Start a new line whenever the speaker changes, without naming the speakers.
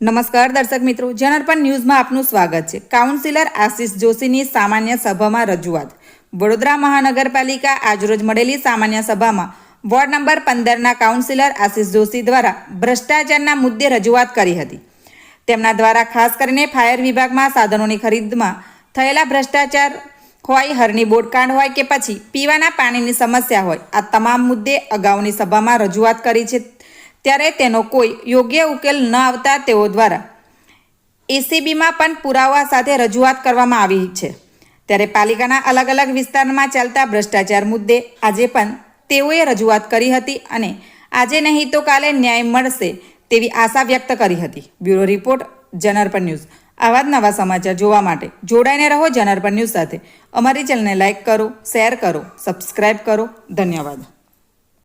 નમસ્કાર દર્શક મિત્રો જનરપન ન્યૂઝમાં આપનું સ્વાગત છે. કાઉન્સિલર આશિષ જોશીની સામાન્ય સભામાં રજૂઆત. વડોદરા મહાનગરપાલિકા આજરોજ મળેલી સામાન્ય સભામાં વોર્ડ નંબર પંદરના કાઉન્સિલર આશિષ જોશી દ્વારા ભ્રષ્ટાચારના મુદ્દે રજૂઆત કરી હતી. તેમના દ્વારા ખાસ કરીને ફાયર વિભાગમાં સાધનોની ખરીદમાં થયેલા ભ્રષ્ટાચાર હોય હરની બોટકાંડ હોય કે પછી પીવાના પાણીની સમસ્યા હોય, આ તમામ મુદ્દે અગાઉની સભામાં રજૂઆત કરી છે. ત્યારે તેનો કોઈ યોગ્ય ઉકેલ ન આવતા તેઓ દ્વારા એસીબીમાં પણ પુરાવા સાથે રજૂઆત કરવામાં આવી છે. ત્યારે પાલિકાના અલગ અલગ વિસ્તારમાં ચાલતા ભ્રષ્ટાચાર મુદ્દે આજે પણ તેઓએ રજૂઆત કરી હતી અને આજે નહીં તો કાલે ન્યાય મળશે તેવી આશા વ્યક્ત કરી હતી. બ્યુરો રિપોર્ટ જનરપન ન્યૂઝ. આવા જ નવા સમાચાર જોવા માટે જોડાઈને રહો જનરપન ન્યૂઝ સાથે. અમારી ચેનલને લાઇક કરો, શેર કરો સબસ્ક્રાઈબ કરો. ધન્યવાદ.